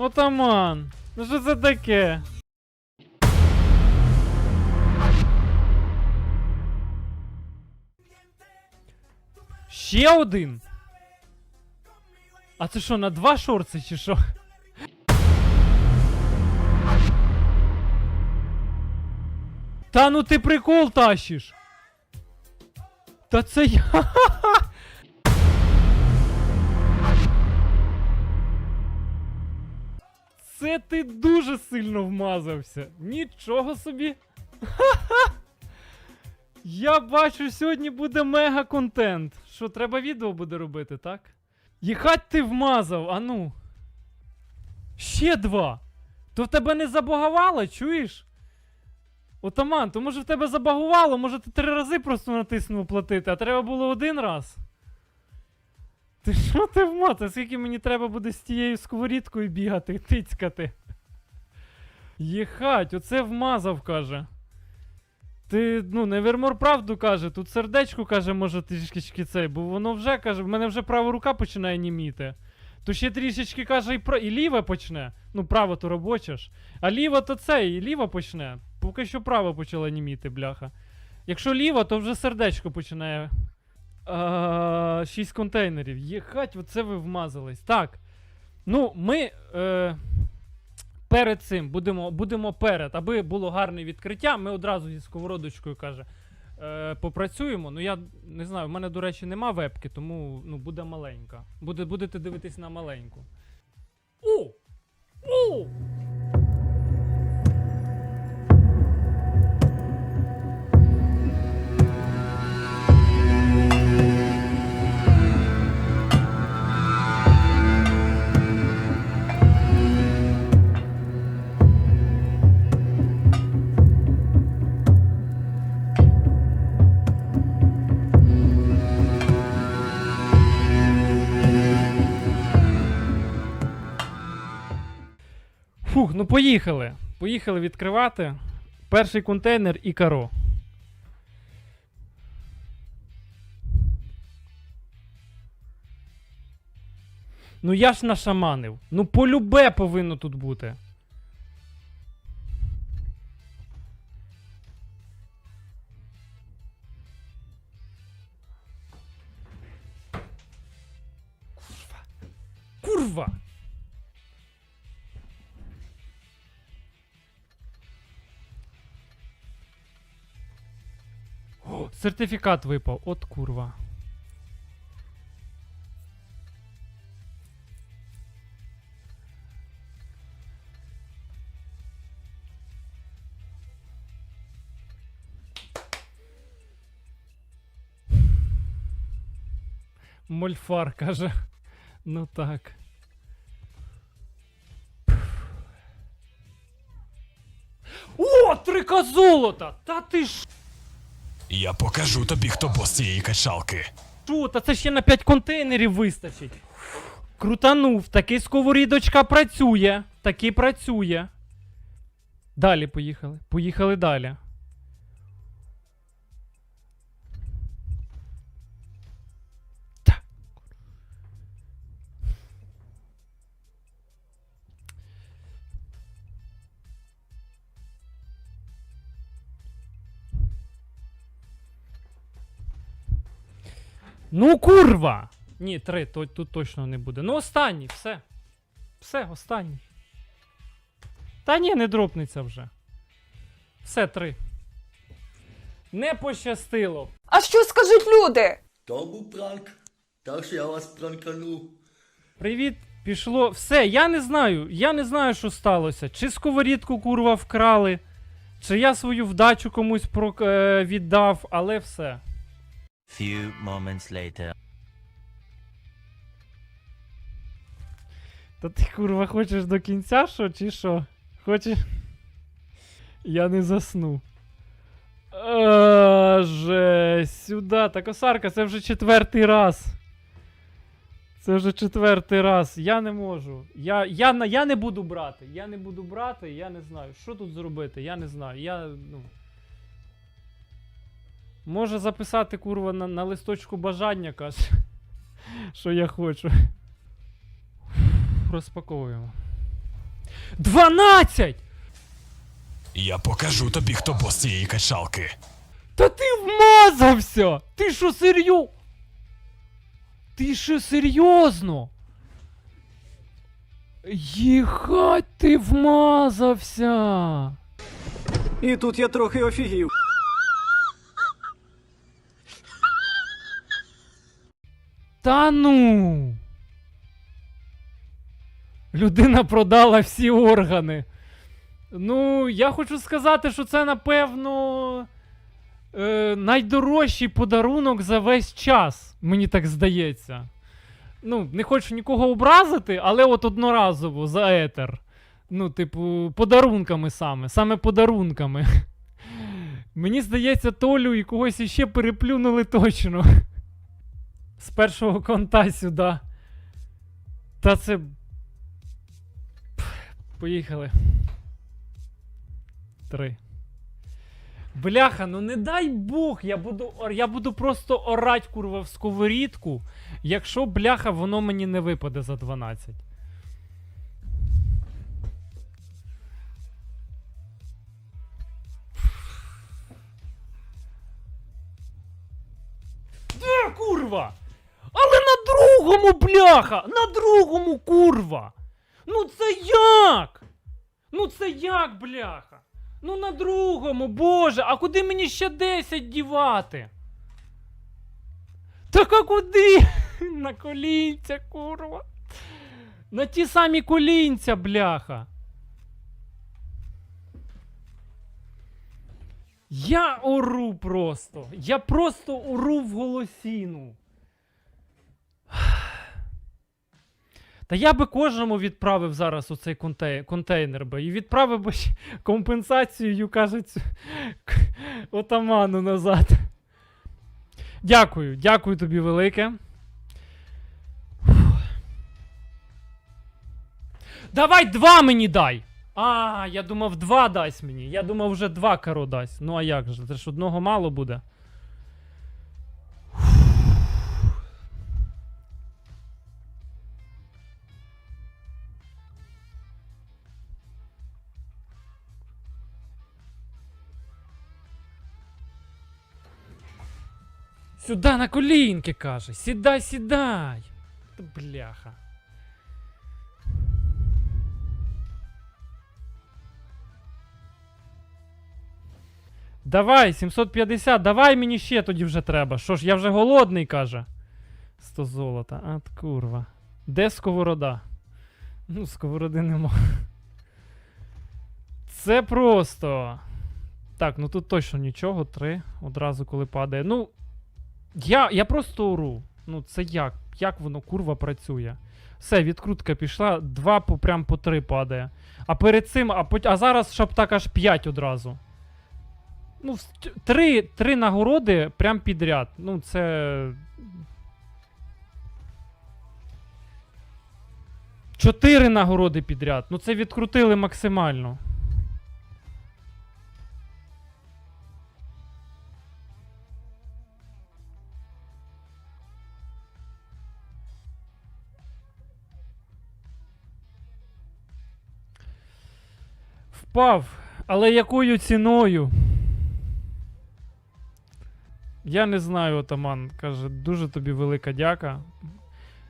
Отаман. Ну що це таке? Ще один. А це що, на два шорти чи що? Та ну ти прикол тащиш. Та це я. Це ти дуже сильно вмазався. Нічого собі. Я бачу, сьогодні буде мега контент. Що, треба відео буде робити, так? Їхать ти вмазав, а ну. Ще два. То в тебе не забагувало, чуєш? Отаман, то може в тебе забагувало, може ти три рази просто натиснув платити, а треба було один раз. Ти що ти вмазав? Скільки мені треба буде з тією сковорідкою бігати, тицькати? Єхать, оце вмазав, каже. Ти, ну, Невермор правду каже, тут сердечко каже, може трішки цей, бо воно вже каже, в мене вже права рука починає німіти. То ще трішечки каже і, про... і ліве почне. Ну, право то робоче ж. А ліва то це, і ліва почне. Поки що право почала німіти, бляха. Якщо ліва, то вже сердечко починає. А, шість контейнерів. Єхать, оце ви вмазались. Так. Ну, ми. Е... Перед цим будемо, будемо перед, аби було гарне відкриття. Ми одразу зі сковородочкою каже. Е, попрацюємо. Ну я не знаю, в мене, до речі, нема вебки, тому ну, буде маленька. Буде, будете дивитись на маленьку. О! О! Фух, ну поїхали. Поїхали відкривати. Перший контейнер і каро. Ну я ж нашаманив. Ну полюбе повинно тут бути. Сертифікат випав. От курва. Мольфар каже. Ну так. О, трика золота! Та ти ж Я покажу тобі, хто бос цієї качалки. Що, та це ще на 5 контейнерів вистачить. Крутанув, таки сковорідочка працює. Таки працює. Далі поїхали. Поїхали далі. Ну, курва! Ні, три, то, тут точно не буде. Ну, останній, все. Все, останній. Та ні, не дропнеться вже. Все, три. Не пощастило. А що скажуть люди? То був пранк. Так що я вас пранкану. Привіт, пішло. Все, я не знаю. Я не знаю, що сталося. Чи сковорідку курва вкрали, чи я свою вдачу комусь про, е, віддав, але все. Few moments later. Та ти курва хочеш до кінця, що, чи що? Хочеш. Я не засну. А, жесть, сюди. Та косарка, це вже четвертий раз. Це вже четвертий раз. Я не можу. Я, я, я не буду брати. Я не буду брати, я не знаю. Що тут зробити? Я не знаю. Я, ну. Може записати, курва, на, на листочку бажання, каже. Що я хочу. Розпаковуємо. 12! Я покажу тобі, хто бос цієї качалки. Та ти вмазався! Ти що серйоз? Ти що серйозно? Їхать ти вмазався! І тут я трохи офігів. Та ну. Людина продала всі органи. Ну, я хочу сказати, що це, напевно, е, найдорожчий подарунок за весь час. Мені так здається. Ну, не хочу нікого образити, але от одноразово за етер. Ну, типу, подарунками саме. Саме подарунками. Мені здається, Толю і когось іще переплюнули точно. З першого конта сюди. Та це. Поїхали. Три. Бляха, ну не дай Бог, я буду, я буду просто орать, курва, в сковорідку, якщо бляха воно мені не випаде за 12. Де, курва? На другому, бляха! На другому, курва! Ну це як? Ну це як, бляха? Ну на другому, боже, а куди мені ще 10 дівати? Так а куди? На колінця, курва. На ті самі колінця, бляха. Я ору просто. Я просто ору в голосіну. Та я би кожному відправив зараз оцей контей- контейнер би. І відправив би ще компенсацією, кажуть, отаману назад. Дякую, дякую тобі велике. Давай два мені дай! А, я думав, два дасть мені. Я думав, вже два каро дасть. Ну а як же? Це ж одного мало буде. Сюда на колінки, каже. Сідай, сідай. Бляха. Давай, 750, давай мені ще тоді вже треба. Що ж, я вже голодний, каже. 100 золота, а т курва. Де сковорода? Ну, сковороди нема. Це просто. Так, ну тут точно нічого. Три. Одразу коли падає. Ну. Я, я просто ору. Ну, це як? Як воно курва працює? Все, відкрутка пішла, два по прям по три падає. А перед цим, а, а зараз щоб так аж 5 одразу. Ну, три, три нагороди прям підряд. Ну, це. Чотири нагороди підряд. Ну це відкрутили максимально. Впав, але якою ціною? Я не знаю, отаман. Каже, дуже тобі велика дяка.